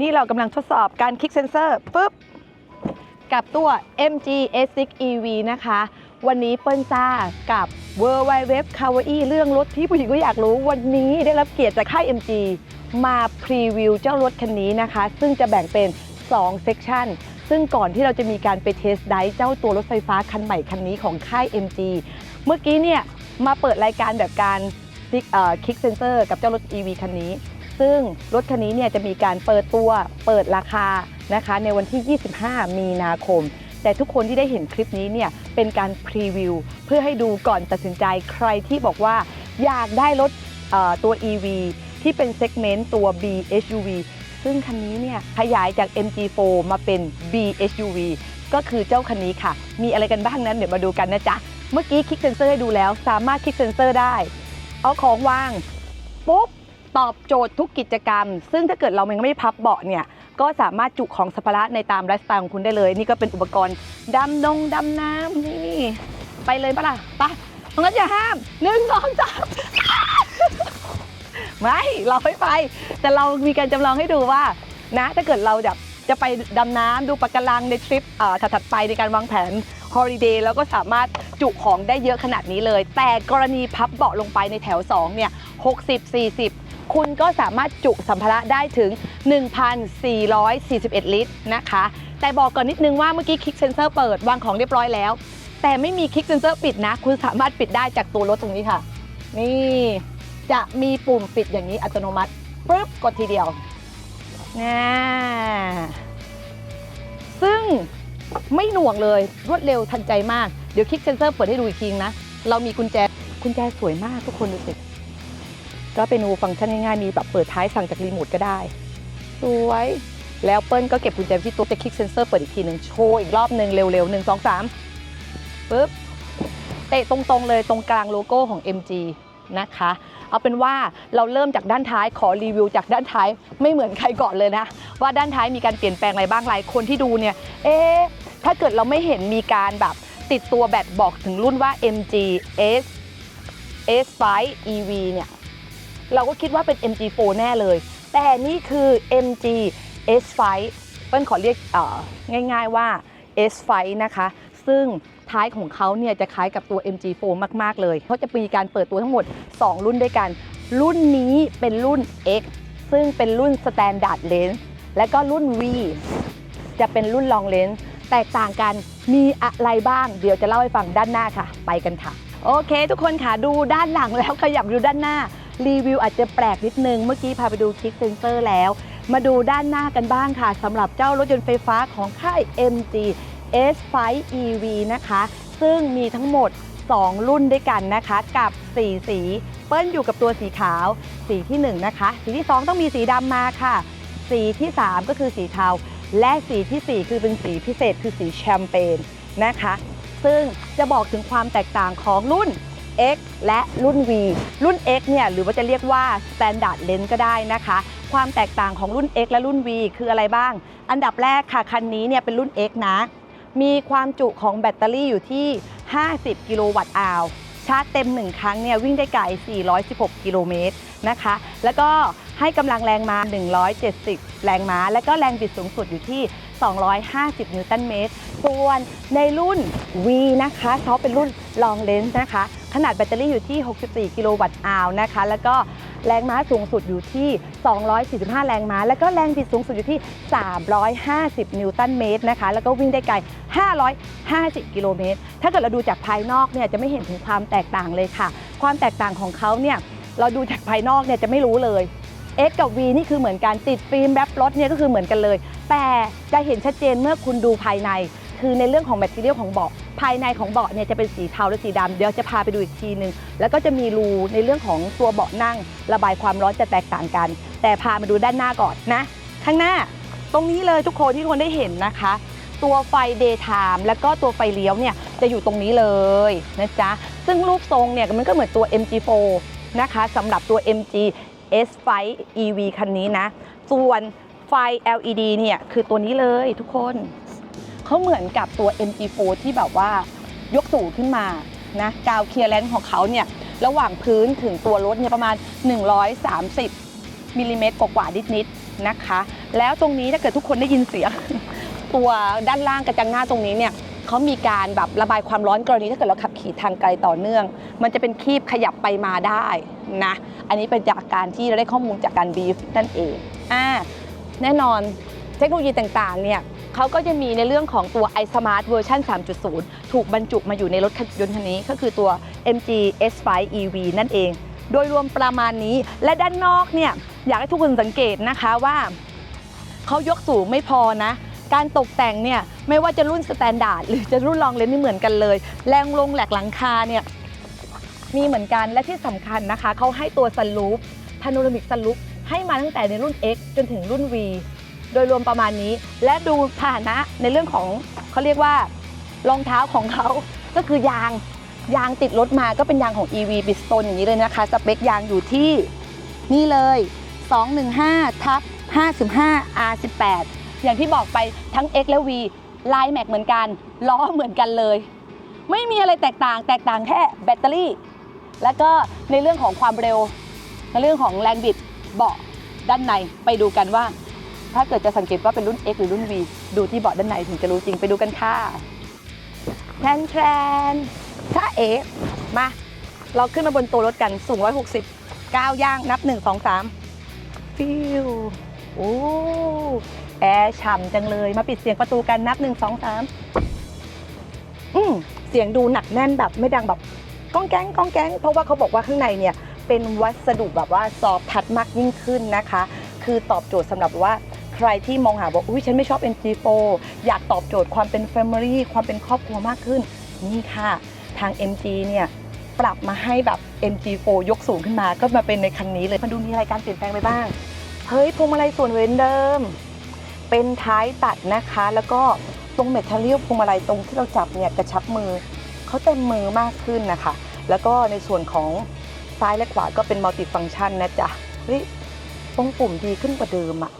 นี่เรากำลังทดสอบการคลิกเซนเซอร์ปุ๊บ กับตัว MG S6 EV นะคะ วันนี้เปิ้ลซ่ากับ w w w c a w a i เรื่องรถที่ผู้หญิงก็อยากรู้ วันนี้ได้รับเกียรติจากค่าย MG มาพรีวิวเจ้ารถคันนี้นะคะ ซึ่งจะแบ่งเป็น 2 เซกชันซึ่งก่อนที่เราจะมีการไปเทสไดเจ้าตัวรถไฟฟ้าคันใหม่คันนี้ของค่าย MG เมื่อกี้เนี่ยมาเปิดรายการแบบการคลิกเซนเซอร์กับเจ้ารถ EV คันนี้ ซึ่งรถคันนี้เนี่ยจะมีการเปิดตัวเปิดราคานะคะ ในวันที่ 25 มีนาคม แต่ทุกคนที่ได้เห็นคลิปนี้เนี่ยเป็นการพรีวิวเพื่อให้ดูก่อนตัดสินใจใครที่บอกว่าอยากได้รถตัว EV ที่เป็นเซกเมนต์ตัว B SUV ซึ่งคันนี้เนี่ยขยายจาก MG4 มาเป็น B SUV ก็คือเจ้าคันนี้ค่ะ มีอะไรกันบ้างนั้นเดี๋ยวมาดูกันนะจ๊ะ เมื่อกี้คลิกเซนเซอร์ให้ดูแล้ว สามารถคลิกเซนเซอร์ได้ เอาของวางปุ๊บ ตอบโจทย์ทุกกิจกรรม ซึ่งถ้าเกิดเรายังไม่ได้พับเบาะเนี่ยก็สามารถจุของสัมภาระในตามไลฟ์สไตล์ของคุณได้เลย นี่ก็เป็นอุปกรณ์ดำนงดำน้ำนี่ ไปเลยปะล่ะไปตรงนั้นอย่าห้ามหนึ่งสองสามไม่เราไม่ไป แต่เรามีการจำลองให้ดูว่านะถ้าเกิดเราแบบจะไปดำน้ำดูปะการังในทริปถัดๆไปในการวางแผนฮอลิเดย์แล้วก็สามารถจุของได้เยอะขนาดนี้เลย แต่กรณีพับเบาะลงไปในแถว 2 เนี่ย 60 40 คุณก็สามารถจุสัมภาระได้ถึง 1,441 ลิตรนะคะ แต่บอกก่อนนิดนึงว่าเมื่อกี้คลิกเซนเซอร์เปิดวางของเรียบร้อยแล้ว แต่ไม่มีคลิกเซนเซอร์ปิดนะ คุณสามารถปิดได้จากตัวรถตรงนี้ค่ะ นี่จะมีปุ่มปิดอย่างนี้อัตโนมัติปึ๊บกดทีเดียวนะซึ่งไม่หน่วงเลยรวดเร็วทันใจมาก เดี๋ยวคลิกเซนเซอร์เปิดให้ดูอีกทีนะ เรามีกุญแจกุญแจสวยมากทุกคนดูสิ ก็เป็นูฟังก์ชันง่ายๆ มีแบบเปิดท้ายสั่งจากรีโมทก็ได้ สวย แล้วเปิ้ลก็เก็บกุญแจที่ตัวจะคลิกเซนเซอร์เปิดอีกทีหนึ่งโชว์อีกรอบหนึ่งเร็วๆหนึ่งสองสามปึ๊บ เตะตรงๆเลยตรงกลางโลโก้ของ MG นะคะ เอาเป็นว่าเราเริ่มจากด้านท้ายขอรีวิวจากด้านท้ายไม่เหมือนใครก่อนเลยนะ ว่าด้านท้ายมีการเปลี่ยนแปลงอะไรบ้างหลายคนที่ดูเนี่ย เอ๊ะถ้าเกิดเราไม่เห็นมีการแบบติดตัวแบตบอกถึงรุ่นว่า MG S S5 EV เนี่ย เราก็คิดว่าเป็น MG4 แน่เลย แต่นี่คือ MG S5 เปิ้ลขอเรียกง่าย ๆว่า S5 นะคะ ซึ่งท้ายของเขาเนี่ยจะคล้ายกับตัว MG4 มากๆ เลยเขาจะมีการเปิดตัวทั้งหมด 2 รุ่นด้วยกัน รุ่นนี้เป็นรุ่น X ซึ่งเป็นรุ่น Standard Lens และก็รุ่น V จะเป็นรุ่น Long Lens แตกต่างกันมีอะไรบ้าง เดี๋ยวจะเล่าให้ฟังด้านหน้าค่ะ ไปกันค่ะ โอเค ทุกคนค่ะดูด้านหลังแล้วขยับดูด้านหน้า รีวิวอาจจะแปลกนิดนึง เมื่อกี้พาไปดูคลิกเซนเซอร์แล้ว มาดูด้านหน้ากันบ้างค่ะสำหรับเจ้ารถยนต์ไฟฟ้าของค่าย MG S5 EV นะคะ ซึ่งมีทั้งหมด 2 รุ่นด้วยกันนะคะกับ 4 สีเปิ้ลอยู่กับตัวสีขาว สีที่ 1 นะคะ สีที่ 2 ต้องมีสีดำมาค่ะ สีที่ 3 ก็คือสีเทา และสีทีสี่4 คือเป็นสีพิเศษคือสีแชมเปญนะคะ ซึ่งจะบอกถึงความแตกต่างของรุ่น X และรุ่น V รุ่น X เนี่ยหรือว่าจะเรียกว่า Standard Lens ก็ได้นะคะ ความแตกต่างของรุ่น X และรุ่น V คืออะไรบ้าง อันดับแรกค่ะคันนี้เนี่ยเป็นรุ่น X นะ มีความจุของแบตเตอรี่อยู่ที่ 50 กิโลวัตต์อาวชาร์จเต็ม 1 ครั้งเนี่ยวิ่งได้ไกล 416 กิโลเมตรนะคะ แล้วก็ให้กำลังแรงม้า170 แรงม้า แล้วก็แรงบิดสูงสุดอยู่ที่ 250 นิวตันเมตร ส่วนในรุ่น V นะคะเขาเป็นรุ่น Long Range นะคะ ขนาดแบตเตอรี่อยู่ที่ 64 กิโลวัตต์อาวนะคะ แล้วก็แรงม้าสูงสุดอยู่ที่ 245 แรงม้า แล้วก็แรงบิดสูงสุดอยู่ที่ 350 นิวตันเมตรนะคะ แล้วก็วิ่งได้ไกล 550 กิโลเมตร ถ้าเกิดเราดูจากภายนอกเนี่ยจะไม่เห็นถึงความแตกต่างเลยค่ะ ความแตกต่างของเขาเนี่ยเราดูจากภายนอกเนี่ยจะไม่รู้เลย X กับ V นี่คือเหมือนกันติดฟิล์มแรปรถเนี่ยก็คือเหมือนกันเลย แต่จะเห็นชัดเจนเมื่อคุณดูภายใน คือในเรื่องของแมทเทียลของเบาะ ภายในของเบาะเนี่ยจะเป็นสีเทาและสีดำเดี๋ยวจะพาไปดูอีกทีหนึ่งแล้วก็จะมีรูในเรื่องของตัวเบาะนั่ง ระบายความร้อนจะแตกต่างกัน แต่พามาดูด้านหน้าก่อนนะ ข้างหน้าตรงนี้เลยทุกคนที่ทุกคนได้เห็นนะคะ ตัวไฟ daytime แล้วก็ตัวไฟเลี้ยวเนี่ยจะอยู่ตรงนี้เลยนะจ๊ะซึ่งรูปทรงเนี่ยมันก็เหมือนตัว MG4 นะคะสำหรับตัว MG S5 EV คันนี้นะ ส่วนไฟ LED เนี่ยคือตัวนี้เลยทุกคน เขาเหมือนกับตัว MG4 ที่แบบว่ายกสูงขึ้นมานะกาวเคลียร์แลนของเขาเนี่ยระหว่างพื้นถึงตัวรถเนี่ยประมาณ 130มิลลิเมตรกว่าๆนิดๆนะคะ แล้วตรงนี้ถ้าเกิดทุกคนได้ยินเสียง ตัวด้านล่างกระจังหน้าตรงนี้เนี่ยเขามีการแบบระบายความร้อนกรณีถ้าเกิดเราขับขี่ทางไกลต่อเนื่อง มันจะเป็นคีบขยับไปมาได้นะ อันนี้เป็นจากการที่เราได้ข้อมูลจากการบีฟนั่นเองอ่าแน่นอนเทคโนโลยีต่างๆเนี่ย เขาก็จะมีในเรื่องของตัว iSmart เวอร์ชัน3.0 ถูกบรรจุมาอยู่ในรถยนต์คันนี้ก็คือตัว MG S5 EV นั่นเอง โดยรวมประมาณนี้ และด้านนอกเนี่ยอยากให้ทุกคนสังเกตนะคะว่าเขายกสูงไม่พอนะ การตกแต่งเนี่ยไม่ว่าจะรุ่นสแตนดาร์ดหรือจะรุ่นลองเลนนี่เหมือนกันเลย แรงลงแหลกหลังคาเนี่ยมีเหมือนกันและที่สำคัญนะคะเขาให้ตัวซันลูปพาโนรามิกซันลูปให้มาตั้งแต่ในรุ่น X จนถึงรุ่น V โดยรวมประมาณนี้ และดูพานะในเรื่องของเขาเรียกว่ารองเท้าของเขาก็คือยางยางติดรถมาก็เป็นยางของ EV b i s t o n e อย่างนี้เลยนะคะสเปคยางอยู่ที่นี่เลย 215ทับ55 R18 อย่างที่บอกไปทั้ง X และ V ลายแม็กเหมือนกัน ล้อเหมือนกันเลย ไม่มีอะไรแตกต่าง แตกต่างแค่แบตเตอรี่ แล้วก็ในเรื่องของความเร็ว ในเรื่องของแรงบิดเบาะด้านในไปดูกันว่า ถ้าเกิดจะสังเกตว่าเป็นรุ่น X หรือรุ่น V ดูที่เบาะด้านในถึงจะรู้จริงไปดูกันค่ะแทนแทนถ้าเอมา เราขึ้นมาบนตัวรถกันสูง 160ก้าวย่างนับ 1 2 3 ฟิวโอ้แอร์ฉ่ำจังเลยมาปิดเสียงประตูกันนับ 1 2 3 อืมเสียงดูหนักแน่นแบบไม่ดังแบบก้องแก๊งก้องแก๊งเพราะว่าเขาบอกว่าข้างในเนี่ยเป็นวัสดุแบบว่าซอฟทัดมากยิ่งขึ้นนะคะ คือตอบโจทย์สำหรับว่า ใครที่มองหาว่าอุ้ยฉันไม่ชอบ MG4 อยากตอบโจทย์ความเป็น Family ความเป็นครอบครัวมากขึ้น นี่ค่ะ ทาง MG เนี่ยปรับมาให้แบบ MG4 ยกสูงขึ้นมาก็มาเป็นในคันนี้เลยมาดูมีอะไรการเปลี่ยนแปลงไปบ้าง เฮ้ยพวงมาลัยส่วนเหมือนเดิม เป็นท้ายตัดนะคะ แล้วก็ตรงเมทัลเลียลพวงมาลัยตรงที่เราจับเนี่ยกระชับมือเขาเต็มมือมากขึ้นนะคะ แล้วก็ในส่วนของซ้ายและขวาก็เป็นมัลติฟัง c t ชันนะจ๊ะเฮ้ยตรงปุ่มดีขึ้นกว่าเดิมอะ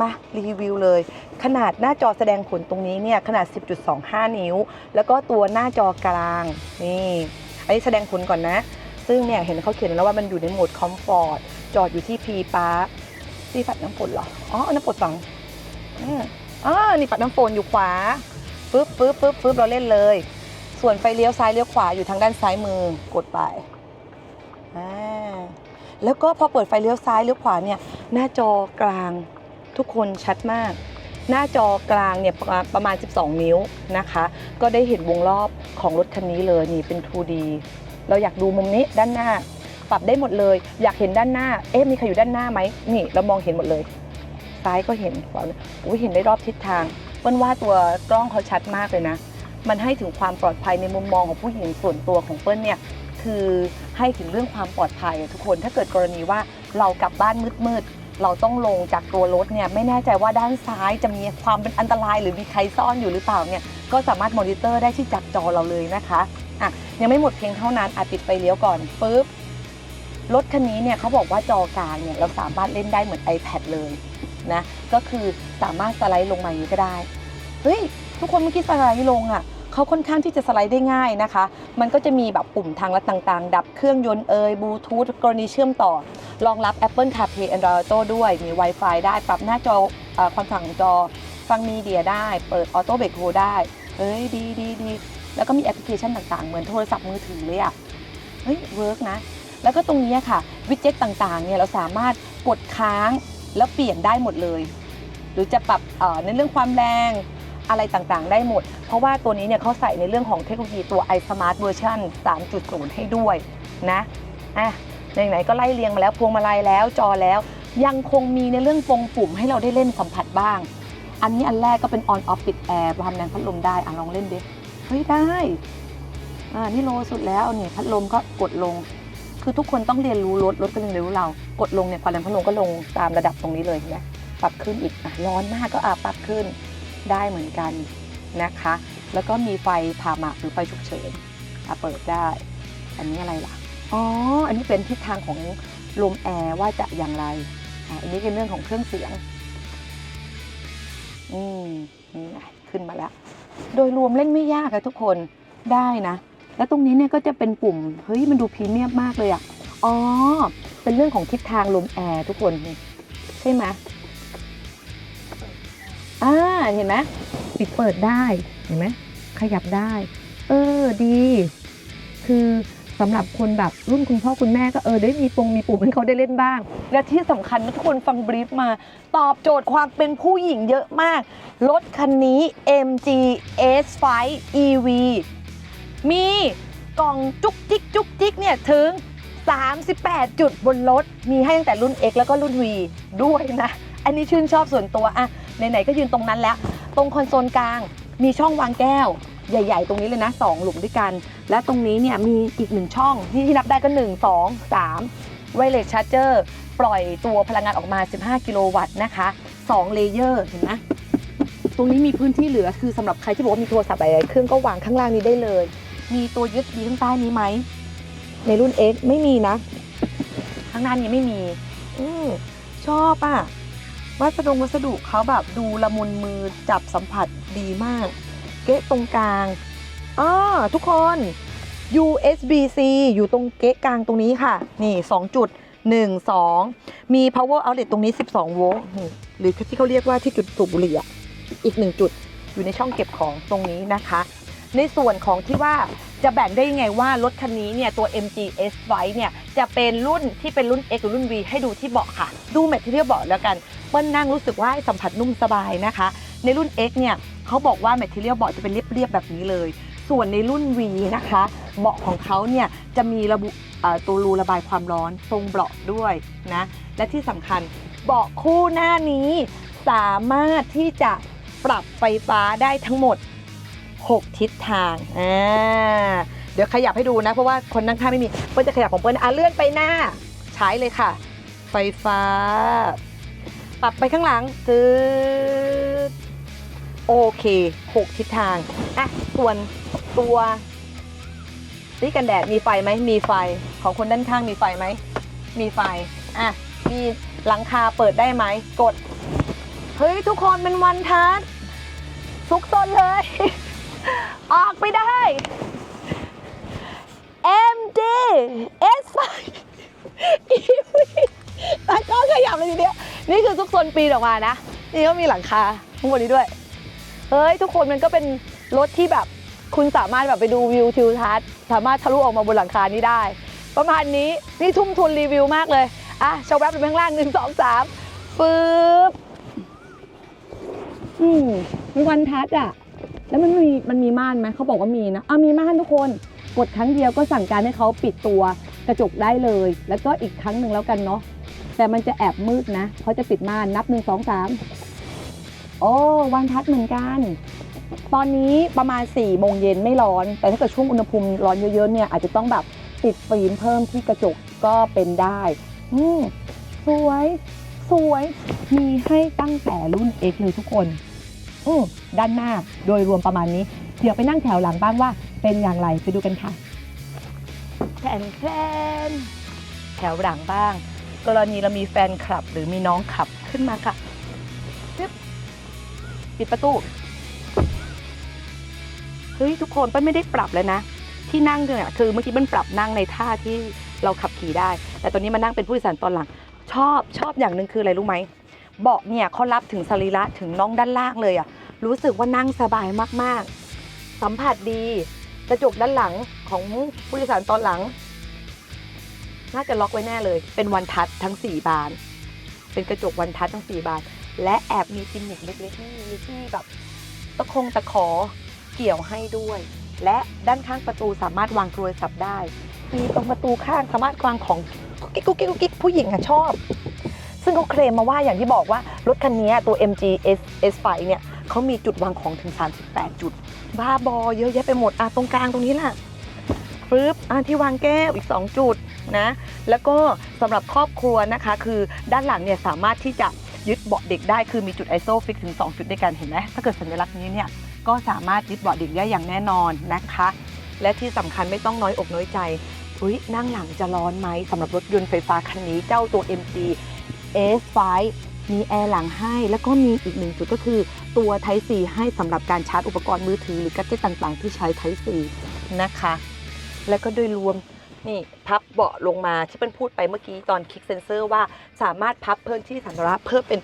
มารีวิวเลย ขนาดหน้าจอแสดงผลตรงนี้เนี่ยขนาด 10.25 นิ้ว แล้วก็ตัวหน้าจอกลางนี่อันนี้แสดงผลก่อนนะ ซึ่งเนี่ยเห็นเขาเขียนแล้วว่ามันอยู่ในโหมดคอมฟอร์ตจอดอยู่ที่ P ปาร์คที่ปัดน้ำฝนเหรออ๋อน้ำฝนฝังอ๋อนี่ปัดน้ำฝนอยู่ขวาปึ๊บปึ๊บปึ๊บปึ๊บเราเล่นเลย ส่วนไฟเลี้ยวซ้ายเลี้ยวขวาอยู่ทางด้านซ้ายมือกดไปอ่าแล้วก็พอเปิดไฟเลี้ยวซ้ายเลี้ยวขวาเนี่ยหน้าจอกลาง ทุกคนชัดมาก หน้าจอกลางเนี่ยประมาณประมาณ 12 นิ้วนะคะ ก็ได้เห็นวงรอบของรถคันนี้เลยนี่เป็น 2D เราอยากดูมุมนี้ด้านหน้า ปรับได้หมดเลย อยากเห็นด้านหน้า เอ๊ะมีใครอยู่ด้านหน้าไหมนี่ เรามองเห็นหมดเลย ซ้ายก็เห็นขวาอุ้ยเห็นได้รอบทิศทางเปิ้ลว่าตัวกล้องเขาชัดมากเลยนะ มันให้ถึงความปลอดภัยในมุมมองของผู้หญิงส่วนตัวของเปิ้ลเนี่ยคือให้ถึงเรื่องความปลอดภัยทุกคนถ้าเกิดกรณีว่าเรากลับบ้านมืดๆ เราต้องลงจากตัวรถเนี่ยไม่แน่ใจว่าด้านซ้ายจะมีความเป็นอันตราย หรือมีใครซ่อนอยู่หรือเปล่าเนี่ยก็สามารถมอนิเตอร์ได้ที่จากจอเราเลยนะคะอะยังไม่หมดเพียงเท่านั้นอาปิดไฟเลี้ยวก่อนปุ๊บรถคันนี้เนี่ยเขาบอกว่าจอกลางเนี่ยเราสามารถเล่นได้เหมือน iPad เลยนะก็คือสามารถสไลด์ลงมาอย่างนี้ก็ได้เฮ้ยทุกคนเมื่อกี้สไลด์ลงอะเขาค่อนข้างที่จะสไลด์ได้ง่ายนะคะ มันก็จะมีแบบปุ่มทางลัดต่างๆ ดับเครื่องยนต์เอยบลูทูธกรณีเชื่อมต่อ รองรับ Apple CarPlay Android Auto ด้วย มี Wi-Fi ได้ ปรับหน้าจออความสั่งจอ ฟังมีเดียได้ เปิด Auto Brake Hold ได้เฮ้ย ดีดีดี แล้วก็มีแอปพลิเคชันต่างๆ เหมือนโทรศัพท์มือถือเลยอะเฮ้ย เวิร์กนะ แล้วก็ตรงนี้ค่ะ วิดเจ็ตต่างๆ เนี่ยเราสามารถกดค้างแล้วเปลี่ยนได้หมดเลย หรือจะปรับในเรื่องความแรงอะไรต่างๆ ได้หมด เพราะว่าตัวนี้เนี่ยเขาใส่ในเรื่องของเทคโนโลยีตัว iSmart Version 3.0 ให้ด้วยนะ อะ ไหนๆก็ไล่เรียงมาแล้วพวงมาลัยแล้วจอแล้ว ยังคงมีในเรื่องปงปุ่มให้เราได้เล่นสัมผัสบ้าง อันนี้อันแรกก็เป็น on off ปิดแอร์ทำแรงพัดลมได้อะลองเล่นดิเฮ้ยได้อ่านี่โลสุดแล้วนี่พัดลมก็กดลง คือทุกคนต้องเรียนรู้รถรถก็เรียนรู้เรา กดลงเนี่ยความแรงพัดลมก็ลงตามระดับตรงนี้เลยเนไหมปรับขึ้นอีกอะร้อนมากก็อะปรับขึ้นได้เหมือนกันนะคะ แล้วก็มีไฟพาหมะหรือไฟฉุกเฉินอะเปิดได้ อันนี้อะไรล่ะ อ๋อ อันนี้เป็นทิศทางของลมแอร์ว่าจะอย่างไรอันนี้เป็นเรื่องของเครื่องเสียง อืมนี่ไงขึ้นมาแล้ว โดยรวมเล่นไม่ยากอะทุกคนได้นะ แล้วตรงนี้เนี่ยก็จะเป็นปุ่ม เฮ้ยมันดูพรีเมียมมากเลยอะอ๋อ เป็นเรื่องของทิศทางลมแอร์ทุกคน ใช่ไหมอ่าเห็นไหมปิดเปิดได้ เห็นไหมขยับได้ เออดี คือ สำหรับคนแบบรุ่นคุณพ่อคุณแม่ก็เออได้มีปงมีปุ่มให้เขาได้เล่นบ้าง และที่สำคัญทุกคนฟังบรีฟมา ตอบโจทย์ความเป็นผู้หญิงเยอะมาก รถคันนี้ MG S5 EV มีกล่องจุกจิกจุกจิกเนี่ยถึง 38 จุดบนรถ มีให้ตั้งแต่รุ่น X แล้วก็รุ่น V ด้วยนะ อันนี้ชื่นชอบส่วนตัวอะไหนๆก็ยืนตรงนั้นแล้ว ตรงคอนโซลกลางมีช่องวางแก้ว ใหญ่ ๆ ตรงนี้เลยนะ 2 หลุมด้วยกัน และตรงนี้เนี่ยมีอีกหนึ่งช่องที่ที่นับได้ก็ 1 2 3ไวเลสชาร์เจอร์ปล่อยตัวพลังงานออกมา 15 กิโลวัตต์นะคะ2เลเยอร์เห็นไหมตรงนี้มีพื้นที่เหลือคือสำหรับใครที่บอกว่ามีโทรศัพท์หลายๆเครื่องก็วางข้างล่างนี้ได้เลย มีตัว USB ข้างใต้นี้ไหม ในรุ่น X ไม่มีนะ ข้างหน้านี้ไม่มีอืชอบอะวัสดุวัสดุเขาแบบดูละมุนมือจับสัมผัสดีมาก เก๊ะตรงกลางอ่าทุกคน USB-C อยู่ตรงเก๊ะกลางตรงนี้ค่ะ นี่ 2 จุด 1 2 มี power outlet ตรงนี้ 12 โวลต์หรือที่เขาเรียกว่าที่จุดสูบบุหรี่อะอีก 1 จุดอยู่ในช่องเก็บของตรงนี้นะคะ ในส่วนของที่ว่าจะแบ่งได้ยังไงว่ารถคันนี้เนี่ยตัว MG S5 เนี่ยจะเป็นรุ่นที่เป็นรุ่น X หรือรุ่น V ให้ดูที่เบาะค่ะ ดูแมทเทียลเบาะแล้วกันเปิ้ลนั่งรู้สึกว่าสัมผัสนุ่มสบายนะคะ ในรุ่น X เนี่ย เขาบอกว่าแมทเทียลเบาะจะเป็นเรียบๆแบบนี้เลย ส่วนในรุ่น V นะคะเบาะของเขาเนี่ยจะมีระบุตัวรูระบายความร้อนทรงเบาะด้วยนะและที่สำคัญเบาะคู่หน้านี้สามารถที่จะปรับไฟฟ้าได้ทั้งหมด 6 ทิศทางอ่าเดี๋ยวขยับให้ดูนะ เพราะว่าคนนั่งข้างไม่มีเปิ้ลจะขยับของเปิ้ลอะเลื่อนไปหน้า ใช้เลยค่ะ ไฟฟ้า ปรับไปข้างหลังตืด โอเค 6 ทิศทาง อะ ส่วนตัวนี่กันแดดมีไฟไหม มีไฟ ของคนด้านข้างมีไฟไหม มีไฟ อะ มีหลังคาเปิดได้ไหม กด เฮ้ย ทุกคนเป็นวันทัศน์ซุกซนเลย ออกไปได้ MD S5 EV ตาก็ขยับเลยทีเดียว นี่คือซุกซนปีนออกมานะ นี่ก็มีหลังคาข้างบนนี้ด้วย เฮ้ยทุกคนมันก็เป็นรถที่แบบคุณสามารถแบบไปดูวิวทิวทัศน์สามารถทะลุออกมาบนหลังคานี้ได้ ประมาณนี้นี่ทุ่มทุนรีวิวมากเลยอะชาวแวบไปข้างล่างหนึ่งสองสามปึ๊บอืมมีวันทัศน์อะ แล้วมันมีมันมีม่านไหมเขาบอกว่ามีนะอะมีม่านทุกคนกดครั้งเดียวก็สั่งการให้เขาปิดตัวกระจกได้เลย แล้วก็อีกครั้งหนึ่งแล้วกันเนาะแต่มันจะแอบมืดนะเขาจะปิดม่านนับหนึ่งสองสาม โอ้วันทัศน์เหมือนกัน ตอนนี้ประมาณ4ี่โมงเย็นไม่ร้อน แต่ถ้าเกิดช่วงอุณหภูมิร้อนเยอะๆเนี่ยอาจจะต้องแบบติดฟิล์มเพิ่มที่กระจกก็เป็นได้ อืมสวย สวย มีให้ตั้งแต่รุ่น X เลยทุกคน อืมด้านหน้าโดยรวมประมาณนี้ เดี๋ยวไปนั่งแถวหลังบ้างว่า เป็นอย่างไรไปดูกันค่ะแทนแทนแถวหลังบ้าง กรณีเรามีแฟนคลับ หรือมีน้องขับขึ้นมาค่ะ ปิดประตูเฮ้ยทุกคนเป้นไม่ได้ปรับเลยนะ ที่นั่งเนี่ยคือเมื่อกี้มันปรับนั่งในท่าที่เราขับขี่ได้ แต่ตอนนี้มานั่งเป็นผู้โดยสารตอนหลัง ชอบชอบอย่างหนึ่งคืออะไรรู้ไหมเบาะเนี่ยเขารับถึงสรีระถึงน่องด้านล่างเลยอะรู้สึกว่านั่งสบายมากๆ สัมผัสดีกระจกด้านหลังของผู้โดยสารตอนหลัง น่าจะล็อกไว้แน่เลย เป็นวันทัชทั้ง 4 บาน เป็นกระจกวันทัชทั้ง 4 บาน และแอบมีกิมมิคเล็กๆนี่มีที่แบบตะคงตะขอเกี่ยวให้ด้วย และด้านข้างประตูสามารถวางโทรศัพท์ได้มีตรงประตูข้างสามารถวางของกุ๊กกิ๊กกุ๊กกิ๊กกิ๊กผู้หญิงอะชอบ ซึ่งเขาเคลมมาว่าอย่างที่บอกว่ารถคันนี้ตัว MG S S5 เนี่ยเขามีจุดวางของถึง 38 จุด บ้าบอเยอะแยะไปหมดอะตรงกลางตรงนี้แหละปึ๊บอะที่วางแก้วอีก 2 จุดนะ แล้วก็สำหรับครอบครัวนะคะ คือด้านหลังเนี่ยสามารถที่จะ ยึดเบาะเด็กได้คือมีจุด ISO fix ถึง 2 จุดด้วยกันเห็นไหมถ้าเกิดสัญลักษณ์นี้เนี่ยก็สามารถยึดเบาะเด็กได้อย่างแน่นอนนะคะ และที่สำคัญไม่ต้องน้อยอกน้อยใจอุ้ยนั่งหลังจะร้อนไหมสำหรับรถยนต์ไฟฟ้าคันนี้เจ้าตัว MG S5 มีแอร์หลังให้ แล้วก็มีอีกหนึ่งจุดก็คือตัว Type C ให้สำหรับการชาร์จอุปกรณ์มือถือหรือกัจเจตต่างๆ ที่ใช้ Type C นะคะ แล้วก็โดยรวม นี่พับเบาะลงมาที่เปิ้ลพูดไปเมื่อกี้ตอนคลิกเซนเซอร์ว่าสามารถพับเพิ่มที่สัมภาระเพิ่มเป็น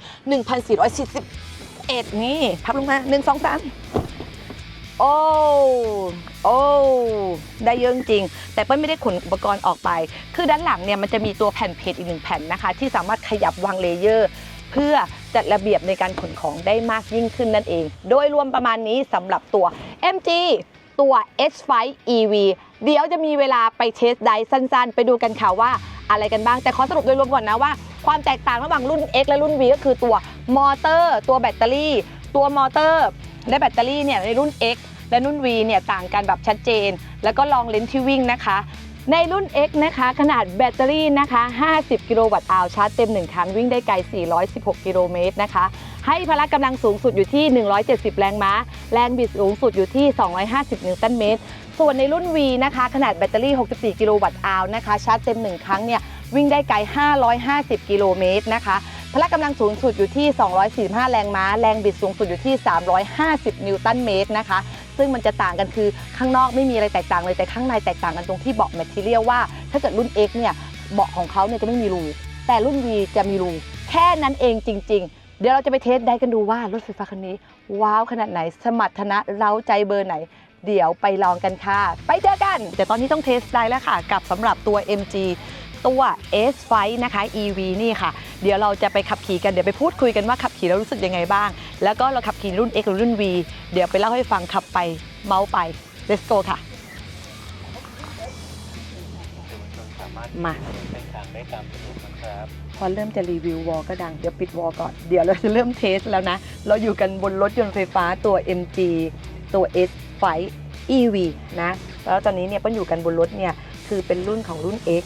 1,441 นี่ พับลงมา 1 2 3 โอ้ โอ้ ได้เยอะจริง แต่เปิ้ลไม่ได้ขนอุปกรณ์ออกไป คือด้านหลังเนี่ยมันจะมีตัวแผ่นเพจอีกหนึ่งแผ่นนะคะ ที่สามารถขยับวางเลเยอร์ เพื่อจัดระเบียบในการขนของได้มากยิ่งขึ้นนั่นเอง โดยรวมประมาณนี้สำหรับตัว MG ตัว S5 EV เดี๋ยวจะมีเวลาไปเทสไดสั้นๆ ไปดูกันค่ะว่าอะไรกันบ้าง แต่ขอสรุปโดยรวมก่อนนะว่าความแตกต่างระหว่างรุ่น X และรุ่น V ก็คือตัวมอเตอร์ ตัวแบตเตอรี่ ตัวมอเตอร์ และแบตเตอรี่เนี่ยในรุ่น X และรุ่น V เนี่ยต่างกันแบบชัดเจน แล้วก็ลองเลนส์ที่วิ่งนะคะ ในรุ่น X นะคะ ขนาดแบตเตอรี่นะคะ 50 กิโลวัตต์อาวชาร์จเต็ม 1 ครั้งวิ่งได้ไกล 416 กิโลเมตรนะคะ ให้พละกำลังสูงสุดอยู่ที่ 170 แรงม้า แรงบิดสูงสุดอยู่ที่ 250 นิวตันเมตร ส่วนในรุ่น V นะคะ ขนาดแบตเตอรี่ 64 กิโลวัตต์อาวนะคะ ชาร์จเต็ม 1 ครั้งเนี่ย วิ่งได้ไกล 550 กิโลเมตรนะคะพละกำลังสูงสุดอยู่ที่ 245 แรงม้า แรงบิดสูงสุดอยู่ที่ 350 นิวตันเมตรนะคะ ซึ่งมันจะต่างกันคือข้างนอกไม่มีอะไรแตกต่างเลยแต่ข้างในแตกต่างกันตรงที่เบาะแมทเทียลว่า ถ้าเกิดรุ่น X เนี่ยเบาะของเขาเนี่ยจะไม่มีรู แต่รุ่น V จะมีรู แค่นั้นเองจริง ๆ เดี๋ยวเราจะไปเทสได้กันดูว่ารถไฟฟ้าคันนี้ ว้าวขนาดไหน สมรรถนะเร้าใจเบอร์ไหน เดี๋ยวไปลองกันค่ะ ไปเจอกัน แต่ตอนนี้ต้องเทสได้แล้วค่ะ กับสำหรับตัว MG ตัว S5 นะคะ EV นี่ค่ะ เดี๋ยวเราจะไปขับขี่กันเดี๋ยวไปพูดคุยกันว่าขับขี่แล้วรู้สึกยังไงบ้าง แล้วก็เราขับขี่รุ่น X หรือรุ่น V เดี๋ยวไปเล่าให้ฟังขับไปเมาส์ไป let's go ค่ะ มา เป็นทางได้ตามสะดวกนะครับ พอเริ่มจะรีวิววอลก็ดัง เดี๋ยวปิดวอลก่อน เดี๋ยวเราจะเริ่มเทสแล้วนะ เราอยู่กันบนรถยนต์ไฟฟ้าตัว MG ตัว S5 EV นะ แล้วตอนนี้เนี่ยเปิ้ลอยู่กันบนรถเนี่ย คือเป็นรุ่นของรุ่น X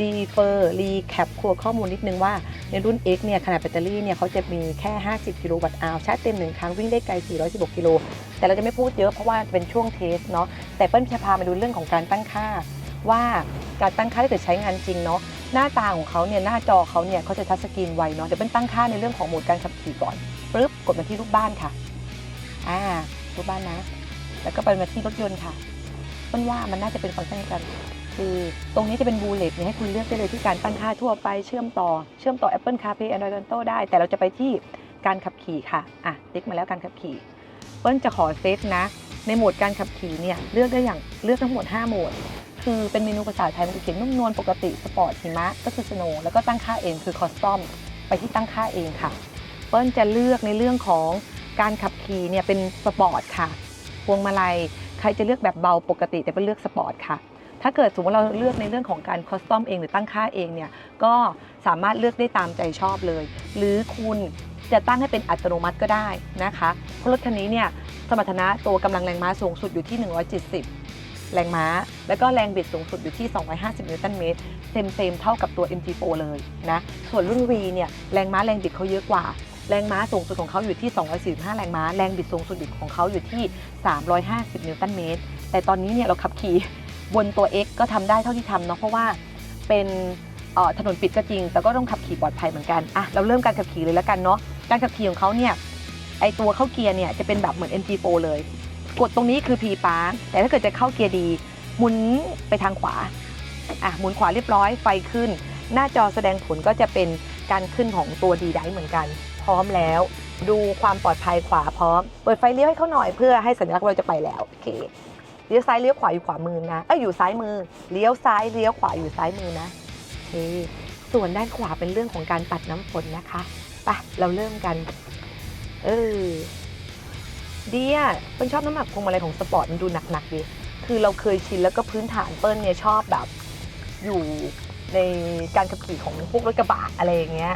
รีเฟอร์รีแคปครัวข้อมูลนิดนึงว่า ในรุ่น X เนี่ยขนาดแบตเตอรี่เนี่ยเขาจะมีแค่ 50 กิโลวัตต์อาวชาร์จเต็มหนึ่งครั้งวิ่งได้ไกล 416 กิโล แต่เราจะไม่พูดเยอะเพราะว่าเป็นช่วงเทสเนาะแต่เปิ้ลจะพามาดูเรื่องของการตั้งค่า ว่าการตั้งค่าถ้าเกิดใช้งานจริงเนาะ หน้าตาของเขาเนี่ยหน้าจอเขาเนี่ยเขาจะทัชสกรีนไวเนาะเดี๋ยวเป็นตั้งค่าในเรื่องของโหมดการขับขี่ก่อนปึ๊บกดมาที่รูปบ้านค่ะอ่ารูปบ้านนะ แล้วก็ไปมาที่รถยนต์ค่ะมันว่ามันน่าจะเป็นฟังก์ชันเดียวกันคือตรงนี้จะเป็นบูเลตเนี่ยให้คุณเลือกได้เลยที่การตั้งค่าทั่วไปเชื่อมต่อเชื่อมต่อ Apple CarPlay Android Auto ได้ แต่เราจะไปที่การขับขี่ค่ะอะติ๊กมาแล้วการขับขี่เปิ้ลจะขอเซตนะ ในโหมดการขับขี่เนี่ยเลือกได้อย่างเลือกทั้งหมด 5 โหมด คือเป็นเมนูภาษาไทยมันจะเขียนนุ่มนวลปกติสปอร์ตหิมะก็คือสโนว์แล้วก็ตั้งค่าเองคือคอสตอมไปที่ตั้งค่าเองค่ะ เปิ้ลจะเลือกในเรื่องของการขับขี่เนี่ยเป็นสปอร์ตค่ะ พวงมาลัยใครจะเลือกแบบเบาปกติ แต่เป็นเลือกสปอร์ตค่ะ ถ้าเกิดสมมติเราเลือกในเรื่องของการคอสตอมเองหรือตั้งค่าเองเนี่ยก็สามารถเลือกได้ตามใจชอบเลย หรือคุณจะตั้งให้เป็นอัตโนมัติก็ได้นะคะเพราะรถคันนี้เนี่ยสมรรถนะตัวกำลังแรงม้าสูงสุดอยู่ที่ 170 แรงม้า แล้วก็แรงบิดสูงสุดอยู่ที่ 250 นิวตันเมตรเซมเซมเท่ากับตัว MG4 เลยนะ ส่วนรุ่น V เนี่ยแรงม้าแรงบิดเขาเยอะกว่า แรงม้าสูงสุดของเขาอยู่ที่ 245 แรงม้า แรงบิดสูงสุดของเขาอยู่ที่ 350 นิวตันเมตร แต่ตอนนี้เนี่ยเราขับขี่บนตัว X ก็ทำได้เท่าที่ทำเนาะเพราะว่าเป็นถนนปิดก็จริง แต่ก็ต้องขับขี่ปลอดภัยเหมือนกันอะเราเริ่มการขับขี่เลยแล้วกันเนาะการขับขี่ของเขาเนี่ยไอตัวเข้าเกียร์เนี่ยจะเป็นแบบเหมือน MG4 เลย กดตรงนี้คือ P ป้าแต่ถ้าเกิดจะเข้าเกียร์ดี หมุนไปทางขวาอะหมุนขวาเรียบร้อยไฟขึ้น หน้าจอแสดงผลก็จะเป็นการขึ้นของตัวดีได้เหมือนกัน พร้อมแล้ว ดูความปลอดภัยขวาพร้อม เปิดไฟเลี้ยวให้เขาหน่อยเพื่อให้สัญลักษณ์ว่าเราจะไปแล้วโอเคเลี้ยวซ้ายเลี้ยวขวาอยู่ขวามือนะเอ้ยอยู่ซ้ายมือเลี้ยวซ้ายเลี้ยวขวาอยู่ซ้ายมือนะโอเคส่วนด้านขวาเป็นเรื่องของการปัดน้ำฝนนะคะไปเราเริ่มกัน เออ ดีอะเปิ้ลชอบน้ำหนักพวงมาลัยของสปอร์ตมันดูหนักๆดีคือเราเคยชินแล้วก็พื้นฐานเปิ้ลเนี่ยชอบแบบ อยู่ในการขับขี่ของพวกรถกระบะอะไรอย่างเงี้ย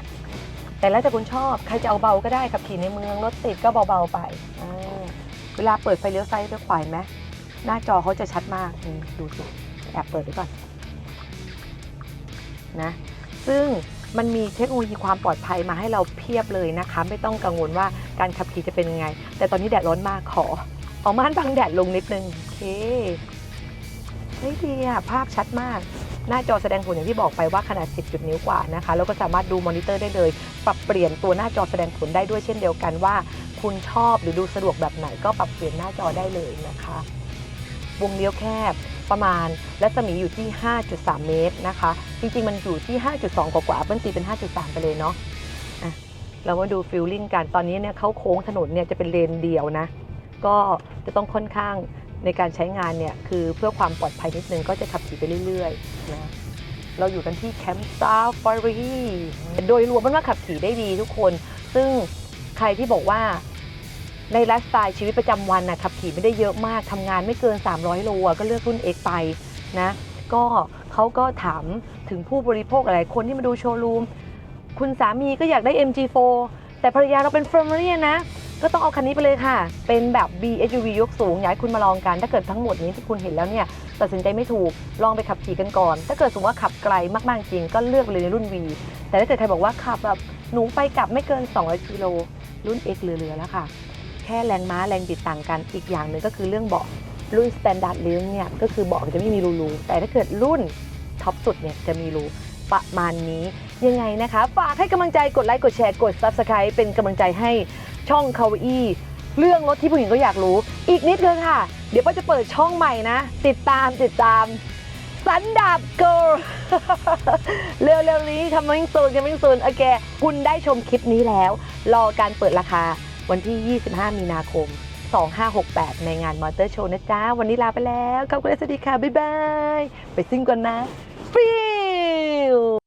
แต่แล้วแต่คุณชอบใครจะเอาเบาก็ได้ขับขี่ในเมืองรถติดก็เบาๆไปอ่าเวลาเปิดไฟเลี้ยวซ้ายเลี้ยวขวาเห็นไหมหน้าจอเขาจะชัดมากดูสิแอบเปิดไว้ก่อนนะ ซึ่ง มันมีเทคโนโลยีความปลอดภัยมาให้เราเพียบเลยนะคะ ไม่ต้องกังวลว่าการขับขี่จะเป็นยังไง แต่ตอนนี้แดดร้อนมากขอเอาม่านบังแดดลงนิดนึงโอเคเฮ้ยดีอะภาพชัดมาก หน้าจอแสดงผลอย่างที่บอกไปว่าขนาด 10จุดนิ้วกว่านะคะ แล้วก็สามารถดูมอนิเตอร์ได้เลย ปรับเปลี่ยนตัวหน้าจอแสดงผลได้ด้วยเช่นเดียวกันว่า คุณชอบหรือดูสะดวกแบบไหนก็ปรับเปลี่ยนหน้าจอได้เลยนะคะ วงเลี้ยวแคบ ประมาณรัศมีอยู่ที่ 5.3 เมตรนะคะ จริงๆ มันอยู่ที่ 5.2 กว่าๆเปิ้ลตีเป็น 5.3 ไปเลยเนาะะเรามาดูฟิลลิ่งกันตอนนี้เนี่ยเขาโค้งถนนเนี่ยจะเป็นเลนเดียวนะ ก็จะต้องค่อนข้างในการใช้งานเนี่ยคือเพื่อความปลอดภัยนิดนึงก็จะขับขี่ไปเรื่อยๆนะเราอยู่กันที่แคมป์ซาฟารีโดยรวมมันว่าขับขี่ได้ดีทุกคน ซึ่งใครที่บอกว่า ในไลฟ์สไตล์ชีวิตประจำวันนะขับขี่ไม่ได้เยอะมากทำงานไม่เกิน 300 โลอะก็เลือกรุ่น X ไปนะก็เขาก็ถามถึงผู้บริโภคหลายคนที่มาดูโชว์รูม คุณสามีก็อยากได้ MG4 แต่ภรรยาเราเป็น f e r r a r y นะ ก็ต้องเอาคันนี้ไปเลยค่ะ เป็นแบบ B SUV ยกสูง อยากให้คุณมาลองกัน ถ้าเกิดทั้งหมดนี้ที่คุณเห็นแล้วเนี่ย ตัดสินใจไม่ถูก ลองไปขับขี่กันก่อน ถ้าเกิดสมมติว่าขับไกลมากๆจริง ก็เลือกเลยในรุ่น V แต่ถ้าเกิดใครบอกว่าขับแบบหนูไปกลับไม่เกิน 200กิโลรุ่น X เหลือๆแล้วค่ะ แค่แรงม้าแรงบิดต่างกันอีกอย่างหนึ่งก็คือเรื่องเบาะรุ่น Standard l i n k เนี่ยก็คือเบาะจะไม่มีรูๆแต่ถ้าเกิดรุ่นท็อปสุดเนี่ยจะมีรูประมาณนี้ยังไงนะคะ ฝากให้กำลังใจกดไลค์กดแชร์กด Subscribe เป็นกำลังใจให้ช่องคาวอี้เรื่องรถที่ผู้หญิงก็อยากรู้ อีกนิดนึงค่ะ เดี๋ยวป้าจะเปิดช่องใหม่นะ ติดตามติดตาม สันดาบเกิร์ลเร็วๆนี้ coming soon coming soon โอเค คุณได้ชมคลิปนี้แล้ว รอการเปิดราคา วันที่ 25 มีนาคม 2568 ในงานมอเตอร์โชว์นะจ๊ะ วันนี้ลาไปแล้ว ขอบคุณและสวัสดีค่ะ บ๊ายบาย ไปซิ่งก่อนนะฟิว